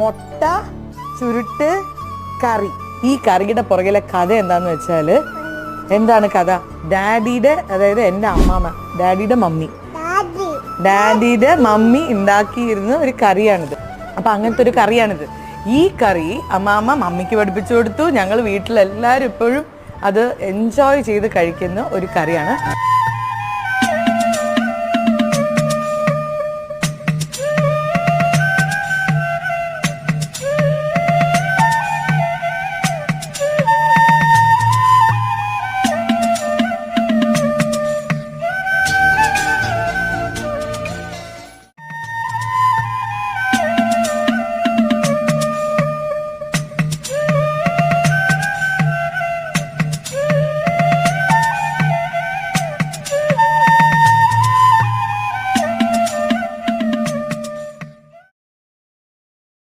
മുട്ട ചുരുട്ട് കറി. ഈ കറിയുടെ പുറകിലെ കഥ എന്താന്ന് വെച്ചാൽ എന്താണ് കഥ? ഡാഡിയുടെ അതായത് എന്റെ അമ്മാമ്മ ഡാഡിയുടെ മമ്മി. ഡാഡിയുടെ മമ്മി ഉണ്ടാക്കിയിരുന്ന ഒരു കറിയാണിത്. അപ്പം അങ്ങനത്തെ ഒരു കറിയാണിത്. ഈ കറി അമ്മാമ്മ മമ്മിക്ക് പഠിപ്പിച്ചു കൊടുത്തു. ഞങ്ങൾ വീട്ടിലെല്ലാവരും ഇപ്പോഴും അത് എൻജോയ് ചെയ്ത് കഴിക്കുന്ന ഒരു കറിയാണ്.